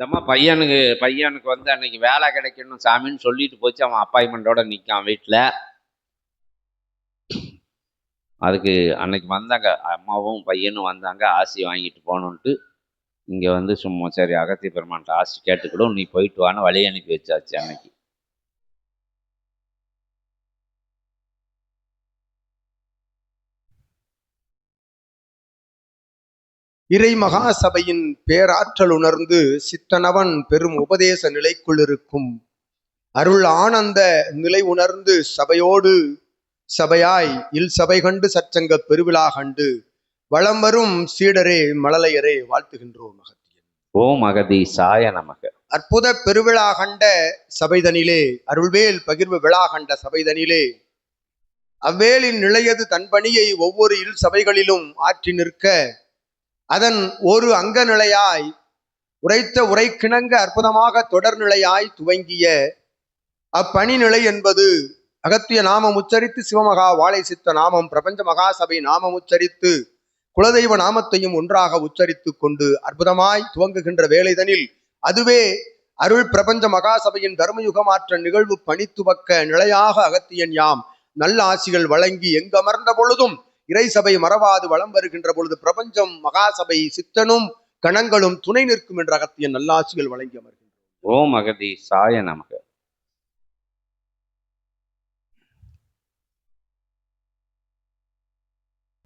இந்தம்மா பையனுக்கு பையனுக்கு வந்து அன்னைக்கு வேலை கிடைக்கணும் சாமின்னு சொல்லிட்டு போச்சு. அவன் அப்பாயின்மெண்ட்டோட நிற்கான் வீட்டில் அதுக்கு அன்னைக்கு வந்தாங்க. அம்மாவும் பையனும் வந்தாங்க. ஆசி வாங்கிட்டு போகணுன்ட்டு இங்கே வந்து சும்மா சரி அகத்திய பெருமான்ட்ட ஆசி கேட்டுக்கிடும். நீ போயிட்டு வான்னு வழி அனுப்பி வச்சாச்சு அன்னைக்கு. இறை மகாசபையின் பேராற்றல் உணர்ந்து சித்தனவன் பெரும் உபதேச நிலைக்குள் இருக்கும். அருள் ஆனந்த நிலை உணர்ந்து சபையோடு சபையாய் இல் சபை கண்டு சச்சங்க பெருவிழா கண்டு வளம் வரும் சீடரே மழலையரே வாழ்த்துகின்றோம் மகத்தியன். ஓம் அகதி சாய நமக. அற்புத பெருவிழா கண்ட சபைதனிலே அருள்வேல் பகிர்வு விழா கண்ட சபைதனிலே அவ்வேலின் நிலையது தன் பணியை ஒவ்வொரு இல் சபைகளிலும் ஆற்றி நிற்க அதன் ஒரு அங்க நிலையாய் உரைத்த உரைக்கிணங்க அற்புதமாக தொடர்நிலையாய் துவங்கிய அப்பணி நிலை என்பது அகத்திய நாமம் உச்சரித்து சிவமகா வாழை சித்த நாமம் பிரபஞ்ச மகாசபை நாமம் உச்சரித்து குலதெய்வ நாமத்தையும் ஒன்றாக உச்சரித்துக் கொண்டு அற்புதமாய் துவங்குகின்ற வேலைதனில் அதுவே அருள் பிரபஞ்ச மகாசபையின் தர்மயுகமாற்ற நிகழ்வு பணி துவக்க நிலையாக அகத்தியன் யாம் நல்ல ஆசிகள் வழங்கி எங்கமர்ந்த பொழுதும் இறை சபை மறவாது வலம் வருகின்ற பொழுது பிரபஞ்சம் மகாசபை சித்தனும் கணங்களும் துணை நிற்கும் என்ற அகத்தியன் நல்லாசிகள் வழங்கி அமர்கின்றனர் ஓம் அகதி சாய நமக.